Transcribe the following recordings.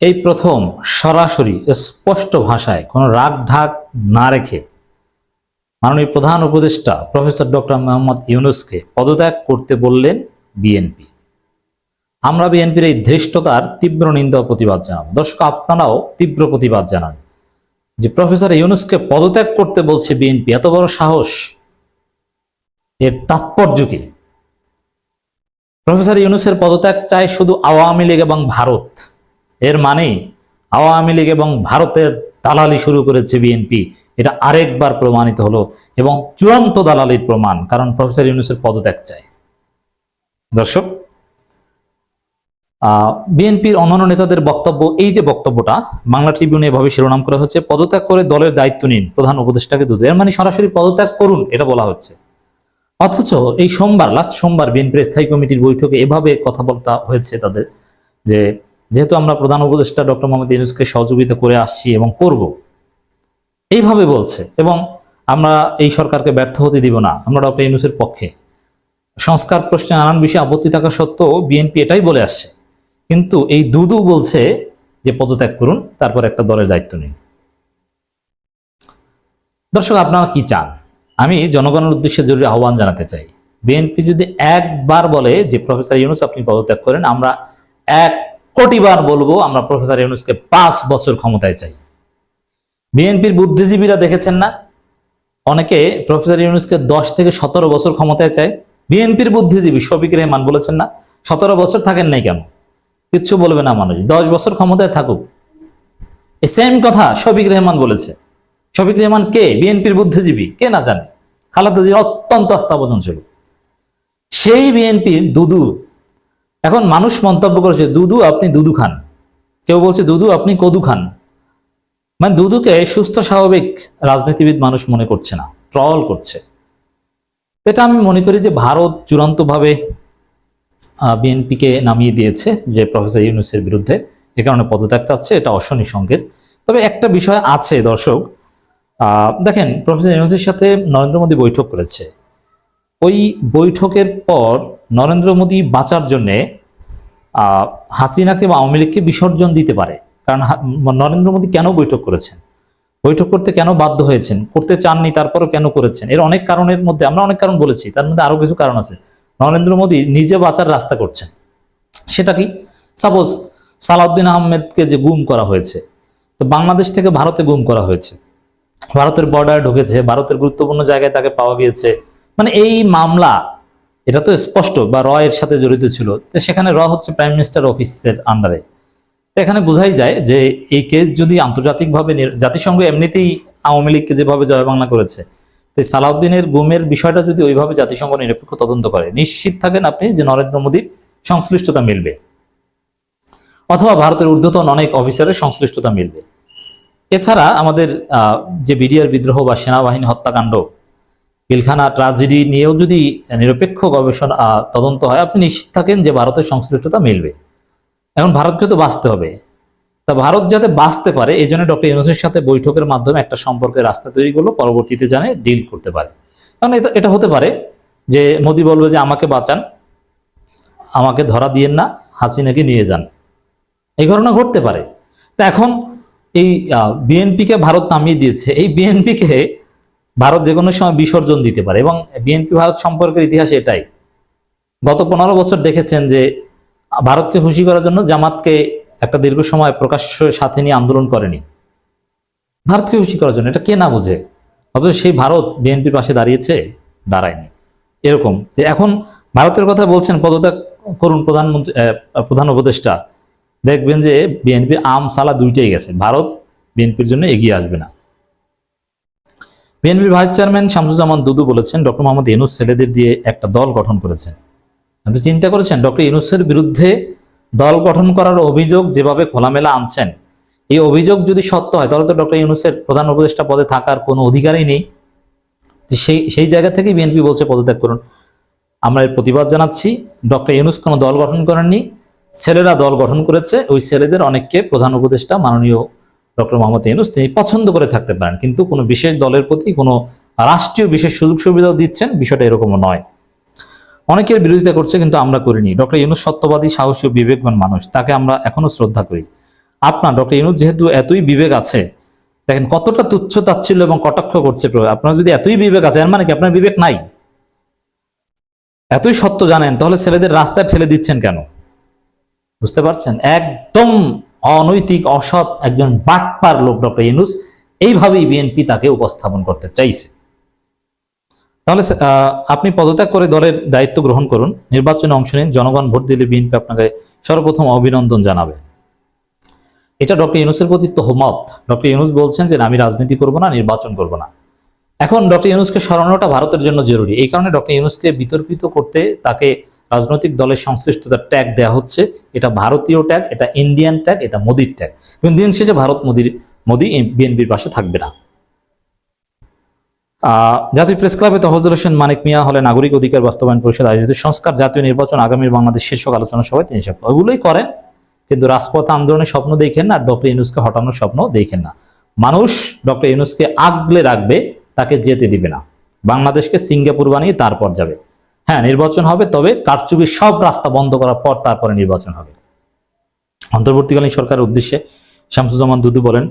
এই প্রথম সরাসরি স্পষ্ট ভাষায় কোনো রাগ ঢাক না রেখে মাননীয় প্রধান উপদেষ্টা প্রফেসর ডক্টর মোহাম্মদ ইউনুসকে পদত্যাগ করতে বললেন বিএনপি। আমরা বিএনপির এই ধৃষ্টতার তীব্র নিন্দা প্রতিবাদ জানাব। দর্শক, আপনারাও তীব্র প্রতিবাদ জানান। যে প্রফেসর ইউনুসকে পদত্যাগ করতে বলছে বিএনপি, এত বড় সাহস? এর তাৎপর্য কি? প্রফেসর ইউনুসের পদত্যাগ চায় শুধু আওয়ামী লীগ এবং ভারত। এর মানে আওয়ামী লীগ এবং ভারতের দালালি শুরু করেছে বিএনপি। এটা আরেকবার প্রমাণিত হলো এবং চূড়ান্ত দালালির প্রমাণ, কারণ প্রফেসর ইউনুসের পদত্যাগ চায় দর্শক বিএনপির অন্যান্য নেতাদের বক্তব্য, এই যে বক্তব্যটা, বাংলা ট্রিবিউনে এভাবে শিরোনাম করা হচ্ছে, পদত্যাগ করে দলের দায়িত্ব নিন, প্রধান উপদেষ্টাকে দুধ এর মানে সরাসরি পদত্যাগ করুন, এটা বলা হচ্ছে। অথচ এই সোমবার লাস্ট সোমবার বিএনপির স্থায়ী কমিটির বৈঠকে এভাবে কথা বলতে হয়েছে তাদের, যে যেহেতু আমরা প্রধান উপদেষ্টা ডক্টর মোহাম্মদ ইউনুসকে সহযোগিতা করে আসছি এবং করব। এইভাবে বলছে এবং আমরা এই সরকারকে ব্যর্থ হতে দিব না। আমরা ডক্টর ইউনুসের পক্ষে। সংস্কার প্রশ্নে নানান বিষয়ে আপত্তি থাকা সত্ত্বেও বিএনপি এটাই বলে আসছে। কিন্তু এই দুদু বলছে যে পদত্যাগ করুন, তারপর একটা দলের দায়িত্ব নিন। দর্শক, আপনারা কি চান? আমি জনগণের উদ্দেশ্যে জরুরি আহ্বান জানাতে চাই। বিএনপি যদি একবার বলে যে প্রফেসর ইউনুস আপনি পদত্যাগ করেন, আমরা এক কোটিবার বলব, আমরা প্রফেসর ইউনুসকে পাঁচ বছর ক্ষমতায় চাই। বিএনপির বুদ্ধিজীবীরা দেখেছেন না? অনেকে প্রফেসর ইউনুসকে দশ থেকে সতেরো বছর ক্ষমতায় চায়। বিএনপির বুদ্ধিজীবী শফিক রেহমান বলেছেন না, সতেরো বছর থাকেন নাই কেন? কিচ্ছু বলবে না মানুষ, দশ বছর ক্ষমতায় থাকুক। এই সেম কথা শফিক রেহমান বলেছে। শফিক রেহমান কে? বিএনপির বুদ্ধিজীবী, কে না জানে? খালেদা জিয়া অত্যন্ত আস্থাবোধন ছিল। সেই বিএনপির দুদু এখন মানুষ মন্তব্য করেছে দুদু আপনি দুদু খান। কেউ বলছে দুদু আপনি কদু খান। মানে দুদুকে সুস্থ, স্বাভাবিক রাজনীতিবিদ মানুষ মনে করছে না, ট্রল করছে। এটা আমি মনে করি যে ভারত চূড়ান্তভাবে বিএনপিকে নামিয়ে দিয়েছে যে প্রফেসর ইউনুসের বিরুদ্ধে। এ কারণে পদত্যাগ চাচ্ছে, এটা অশনি সংকেত। তবে একটা বিষয় আছে, দর্শক দেখেন, প্রফেসর ইউনুসের সাথে নরেন্দ্র মোদী বৈঠক করেছে। ওই বৈঠকের পর নরেন্দ্র মোদী বাঁচার জন্যে হাসিনাকে বা আওয়ামী লীগকে বিসর্জন দিতে পারে। কারণ নরেন্দ্র মোদী কেন বৈঠক করেছেন? বৈঠক করতে কেন বাধ্য হয়েছেন? করতে চাননি, তারপরও কেন করেছেন? এর অনেক কারণের মধ্যে, আমরা অনেক কারণ বলেছি, তার মধ্যে আরও কিছু কারণ আছে। নরেন্দ্র মোদী নিজে বাঁচার রাস্তা করছেন। সেটা কি? সাপোজ সালাউদ্দিন আহমেদকে যে গুম করা হয়েছে, তো বাংলাদেশ থেকে ভারতে গুম করা হয়েছে। ভারতের বর্ডার ঢুকেছে, ভারতের গুরুত্বপূর্ণ জায়গায় তাকে পাওয়া গিয়েছে। মানে এই মামলা এটা তো স্পষ্ট বা র এর সাথে জড়িত ছিল। তো সেখানে র হচ্ছে প্রাইম মিনিস্টার অফিসের আন্ডারে এখানে বোঝাই যায় যে এই কেস যদি আন্তর্জাতিকভাবে জাতিসংঘ এমনিতেই আওয়ামী লীগকে যেভাবে জয় বাংলা করেছে তো সালাউদ্দিনের গুমের বিষয়টা যদি ওইভাবে জাতিসংঘ নিরপেক্ষ তদন্ত করে, নিশ্চিত থাকেন আপনি যে নরেন্দ্র মোদীর সংশ্লিষ্টতা মিলবে। অথবা ভারতের ঊর্ধ্বতন অনেক অফিসারের সংশ্লিষ্টতা মিলবে। এছাড়া আমাদের যে বিডিআর বিদ্রোহ বা সেনাবাহিনী হত্যাকাণ্ড পিলখানা ট্রাজেডি নিয়েও যদি নিরপেক্ষ গবেষণা তদন্ত হয়, আপনি নিশ্চিত থাকেন যে ভারতের সংশ্লিষ্টতা মিলবে। এখন ভারতকে তো বাঁচতে হবে। তা ভারত যাতে বাঁচতে পারে, এই জন্য ডক্টর ইউনুসের সাথে বৈঠকের মাধ্যমে একটা সম্পর্কের রাস্তা তৈরি করল, পরবর্তীতে জানে ডিল করতে পারে। কারণ এটা এটা হতে পারে যে মোদি বলবে যে, আমাকে বাঁচান, আমাকে ধরা দিয়েন না, হাসিনাকে নিয়ে যান। এই ঘটনা ঘটতে পারে। তা এখন এই বিএনপিকে ভারত নামিয়ে দিয়েছে। এই বিএনপিকে ভারত যে কোনো সময় বিসর্জন দিতে পারে এবং বিএনপি ভারত সম্পর্কের ইতিহাস এটাই। গত পনেরো বছর দেখেছেন যে ভারতকে খুশি করার জন্য জামাতকে একটা দীর্ঘ সময় প্রকাশ্য সাথে নিয়ে আন্দোলন করেনি। ভারতকে খুশি করার জন্য, এটা কে না বোঝে? অথচ সেই ভারত বিএনপির পাশে দাঁড়িয়েছে, দাঁড়ায়নি। এরকম যে এখন ভারতের কথা বলছেন পদত্যাগ করুন প্রধানমন্ত্রী প্রধান উপদেষ্টা। দেখবেন যে বিএনপির আম সালা দুইটাই গেছে। ভারত বিএনপির জন্য এগিয়ে আসবে না। বিএনপির ভাইস চেয়ারম্যান শামসুজ্জামান দুদু বলেছেন, ডক্টর মোহাম্মদ ইউনুস ছেলেদের দিয়ে একটা দল গঠন করেছেন। আপনি চিন্তা করেছেন, ডক্টর ইউনুসের বিরুদ্ধে দল গঠন করার অভিযোগ যেভাবে খোলামেলা আনছেন, এই অভিযোগ যদি সত্য হয়, তাহলে তো ডক্টর ইউনুসের প্রধান উপদেষ্টা পদে থাকার কোনো অধিকারই নেই। সেই সেই জায়গা থেকেই বিএনপি বলছে পদত্যাগ করুন। আমরা এর প্রতিবাদ জানাচ্ছি, ডক্টর ইউনুস কোনো দল গঠন করেননি, ছেলেরা দল গঠন করেছে, ওই ছেলেদের অনেককে প্রধান উপদেষ্টা মাননীয় ডক্টর মোহাম্মদ ইউনুস, তিনি পছন্দ করে থাকতে পারেন, কিন্তু কোনো বিশেষ দলের প্রতি কোনো রাষ্ট্রীয় বিশেষ সুযোগ সুবিধাও দিচ্ছেন, বিষয়টা এরকমও নয়। অনেকের বিরোধিতা করছে, কিন্তু আমরা করিনি। ডক্টর ইউনুস সত্যবাদী, সাহসী ও বিবেকবান মানুষ, তাকে আমরা এখনও শ্রদ্ধা করি। আপনার, ডক্টর ইউনুস যেহেতু এতই বিবেক আছে, দেখেন কতটা তুচ্ছ তাচ্ছিল্য এবং কটাক্ষ করছে আপনার যদি এতই বিবেক আছে, এর মানে কি আপনার বিবেক নাই? এতই সত্য জানেন, তাহলে ছেলেদের রাস্তায় ঠেলে দিচ্ছেন কেন? বুঝতে পারছেন? একদম অনৈতিক, অসৎ একজন বাটপার লোক ডক্টর ইউনুস এইভাবেই বিএনপি তাকে উপস্থাপন করতে চাইছে। তাহলে আপনি পদত্যাগ করে দলের দায়িত্ব গ্রহণ করুন, নির্বাচনে অংশ নিন, জনগণ ভোট দিলে বিএনপি আপনাকে সর্বপ্রথম অভিনন্দন জানাবে। এটা ডক্টর ইউনুসের প্রতি তহমত। ডক্টর ইউনুস বলছেন যে আমি রাজনীতি করব না, নির্বাচন করব না। এখন ডক্টর ইউনুসকে সরানোটা ভারতের জন্য জরুরি। এই কারণে ডক্টর ইউনুসকে বিতর্কিত করতে তাকে রাজনৈতিক দলের সংশ্লিষ্টতার ট্যাগ দেওয়া হচ্ছে। এটা ভারতীয় ট্যাগ এটা ইন্ডিয়ান ট্যাগ এটা মোদির ট্যাগ কিন্তু দিন শেষে ভারত মোদির, মোদি বিএনপির পাশে থাকবে না। জাতীয় প্রেস ক্লাবে তহজুল হোসেন মানিক মিয়া হলে নাগরিক অধিকার বাস্তবায়ন পরিষদ আয়োজিত সংস্কার জাতীয় নির্বাচন আগামীর বাংলাদেশ শীর্ষক আলোচনা সভায় তিনি সব ওগুলোই করেন। কিন্তু রাজপথ আন্দোলনের স্বপ্ন দেখেন না ডক্টর ইউনুসকে হটানোর স্বপ্ন দেখেন না। মানুষ ডক্টর ইউনুসকে আগলে রাখবে, তাকে যেতে দিবে না। বাংলাদেশকে সিঙ্গাপুর বানিয়ে তারপর যাবে। হ্যাঁ নির্বাচন হবে, তবে কারচুপির সব রাস্তা বন্ধ করার পর তারপরে নির্বাচন হবে। অন্তর্বর্তীকালীন সরকারের উদ্দেশ্যে শামসুজ্জামান দুদু বলেন,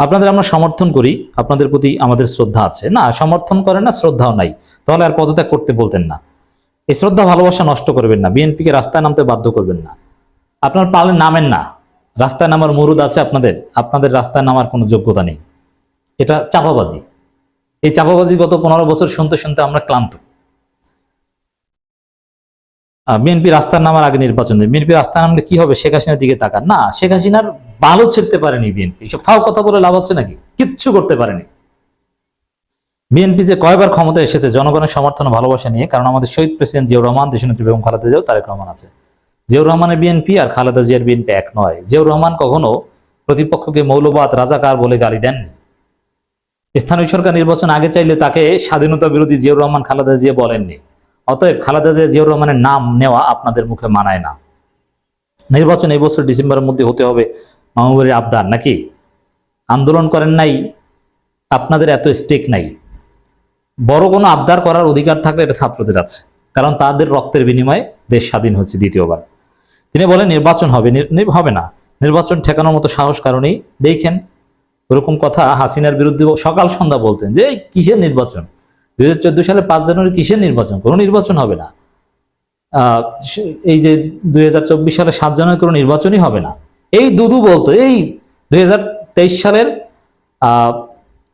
আপনাদের আমরা সমর্থন করি, আপনাদের প্রতি আমাদের শ্রদ্ধা আছে। না, সমর্থন করেন না, শ্রদ্ধাও নাই। তাহলে আর পদত্যাগ করতে বলতেন না। এই শ্রদ্ধা ভালোবাসা নষ্ট করবেন না, বিএনপিকে রাস্তায় নামতে বাধ্য করবেন না। আপনার পালে নামেন না, রাস্তায় নামার মুরুদ আছে আপনাদের আপনাদের রাস্তায় নামার কোনো যোগ্যতা নেই। এটা চাপাবাজি এই চাপাবাজি গত পনেরো বছর শুনতে শুনতে আমরা ক্লান্ত। বিএনপি রাস্তার নামার আগে নির্বাচন বিএনপি রাস্তায় নামলে কি হবে? শেখ হাসিনার দিকে তাকান। না, শেখ হাসিনার বালও ছিঁড়তে পারেনি বিএনপি। সব ফাও কথা বলে লাভ আছে নাকি? কিচ্ছু করতে পারেনি। বিএনপি যে কয়বার ক্ষমতায় এসেছে, জনগণের সমর্থন ভালোবাসা নিয়ে, কারণ আমাদের শহীদ প্রেসিডেন্ট জিয়াউর রহমান, দেশনেত্রী বেগম খালেদা জিয়াও তারেক রহমান আছে। জিয়াউর রহমানের বিএনপি আর খালেদা জিয়ার বিএনপি এক নয়। জিয়াউর রহমান কখনো প্রতিপক্ষকে মৌলবাদ, রাজাকার বলে গালি দেননি। স্থানীয় সরকার নির্বাচন আগে চাইলে তাকে স্বাধীনতা বিরোধী জিয়াউর রহমান, খালেদা জিয়া বলেননি। অতএব খালেদা জিয়া জিয়াউর রহমানের নাম নেওয়া আপনাদের মুখে মানায় না। নির্বাচন এই বছর ডিসেম্বরের মধ্যে হতে হবে মাহবুবের আবদার, নাকি? আন্দোলন করেন নাই, আপনাদের এত স্টেক নাই। বড় কোনো আবদার করার অধিকার থাকলে এটা ছাত্রদের আছে, কারণ তাদের রক্তের বিনিময়ে দেশ স্বাধীন হচ্ছে দ্বিতীয়বার। তিনি বলেন, নির্বাচন হবে হবে না। নির্বাচন ঠেকানোর মতো সাহস কারণেই দেখেন, ওরকম কথা হাসিনার বিরুদ্ধে সকাল সন্ধ্যা বলতেন যে কিসের নির্বাচন? দুই হাজার চোদ্দ সালে পাঁচ জানুয়ারি কিসের নির্বাচন? কোনো নির্বাচন হবে না। এই যে দুই সালে সাত জানুয়ারি কোনো নির্বাচনই হবে না। এই দুদু বলতো, এই দুই সালের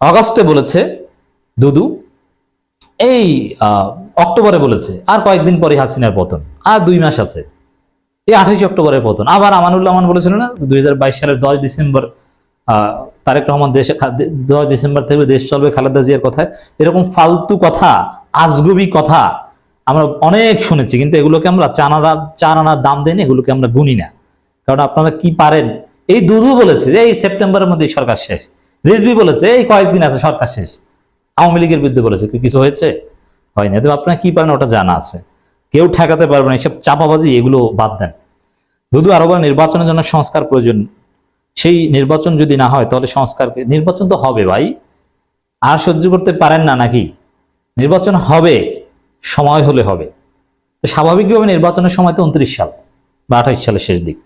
অগাস্টে বলেছে দুদু, এই অক্টোবরে বলেছে, আর কয়েকদিন পরে হাসিনার পতন, আর দুই মাস আছে। এই আঠাইশ অক্টোবরের পতন। আবার আমানুল্লাহ আমান বলেছিল না, দুই হাজার বাইশ সালের দশ ডিসেম্বর তারেক রহমান দেশে দশ ডিসেম্বর থেকে দেশ চলবে খালেদা জিয়ার কথায়। এরকম ফালতু কথা, আজগুবি কথা আমরা অনেক শুনেছি, কিন্তু এগুলোকে আমরা চানারা চার আনার দাম দেন এগুলোকে আমরা গুনি না। কারণ আপনারা কি পারেন? এই দুধু বলেছে যে এই সেপ্টেম্বরের মধ্যে সরকার শেষ। রিজবি বলেছে এই কয়েকদিন আছে সরকার শেষ। আওয়ামী লীগের বিরুদ্ধে বলেছে। কিছু হয়েছে? হয়নি। তবে আপনারা কি পারেন ওটা জানা আছে। কেউ ঠেকাতে পারবে না। চাপাবাজি এগুলো বাদ দেন। দুদু আরও বলে নির্বাচনের জন্য সংস্কার প্রয়োজন। সেই নির্বাচন যদি না হয়, তাহলে সংস্কারকে নির্বাচন তো হবে ভাই। আর সহ্য করতে পারেন না নাকি? নির্বাচন হবে, সময় হলে হবে। স্বাভাবিকভাবে নির্বাচনের সময় তো উনত্রিশ সাল বা আঠাইশ সালের শেষ দিক।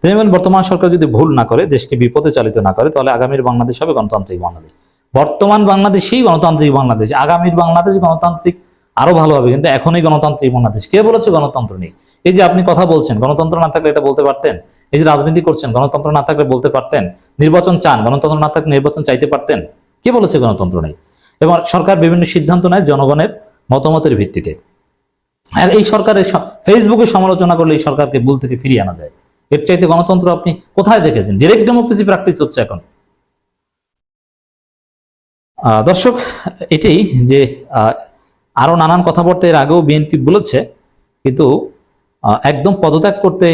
তিনি বলেন বর্তমান সরকার যদি ভুল না করে, দেশকে বিপদে চালিত না করে, তাহলে আগামীর বাংলাদেশ হবে গণতান্ত্রিক বাংলাদেশ। বর্তমান বাংলাদেশই গণতান্ত্রিক বাংলাদেশ। আগামীর বাংলাদেশ গণতান্ত্রিক আরও ভালো হবে, কিন্তু এখনই গণতান্ত্রিক বাংলাদেশ। কে বলেছে গণতন্ত্র নেই? এই যে আপনি কথা বলছেন, গণতন্ত্র না থাকলে এটা বলতে পারতেন? এই যে রাজনীতি করছেন গণতন্ত্র না থাকলে বলতে পারতেন নির্বাচন চান গণতন্ত্র না থাকলে নির্বাচন চাইতে পারতেন কে বলেছে গণতন্ত্র নেই? এবং সরকার বিভিন্ন সিদ্ধান্ত নেয় জনগণের মতামতের ভিত্তিতে। এই সরকারের ফেসবুকে সমালোচনা করলে এই সরকারকে ভুল থেকে ফিরিয়ে আনা যায়। এর চাইতে গণতন্ত্র আপনি কোথায় দেখেছেন? ডিরেক্ট ডেমোক্রেসি প্র্যাকটিস হচ্ছে এখন। দর্শক এটাই যে আহ, আরও নানান কথাবার্তা এর আগেও বিএনপি বলেছে কিন্তু একদম পদত্যাগ করতে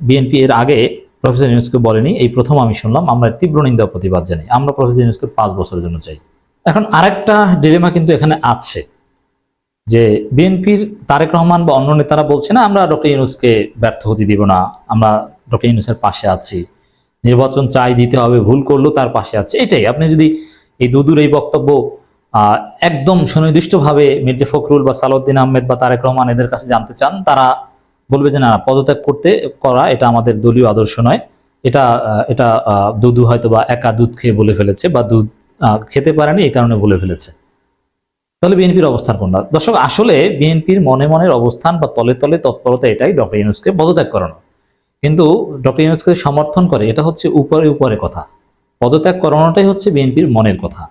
বিএনপি এর আগে প্রফেসর ইউনুসকে বলেনি, এই প্রথম আমি শুনলাম, আমরা তীব্র নিন্দা প্রতিবাদ জানাই। আমরা প্রফেসর ইউনুসকে পাঁচ বছরের জন্য চাই। এখন আরেকটা ডিলেমা কিন্তু এখানে আছে, যে বিএনপির তারেক রহমান বা অন্য নেতারা বলছে, না, আমরা ডক্টর ইউনুসকে ব্যর্থ হতে দিব না, আমরা ডক্টর ইউনুসের পাশে আছি। নির্বাচন চাই, দিতে হবে, ভুল করলেও তার পাশে আছে। এটাই, আপনি যদি এই দুদুর এই বক্তব্য একদম সুনির্দিষ্টভাবে মির্জা ফখরুল বা সালাউদ্দিন আহমেদ বা তারেক রহমান এদের কাছে জানতে চান, তারা বলবে যে, না পদত্যাগ করতে করা এটা আমাদের দলীয় আদর্শ নয়। এটা এটা দুধু হয়তো বা একা দুধ খেয়ে বলে ফেলেছে বা দুধ খেতে পারেনি এই কারণে বলে ফেলেছে। তাহলে বিএনপির অবস্থান কোনটা? দর্শক, আসলে বিএনপির মনে মনের অবস্থান বা তলে তলে তৎপরতা এটাই ডক্টর ইউনুসকে পদত্যাগ করানো। কিন্তু ডক্টর ইউনুসকে সমর্থন করে, এটা হচ্ছে উপরে উপরে কথা। পদত্যাগ করানোটাই হচ্ছে বিএনপির মনের কথা।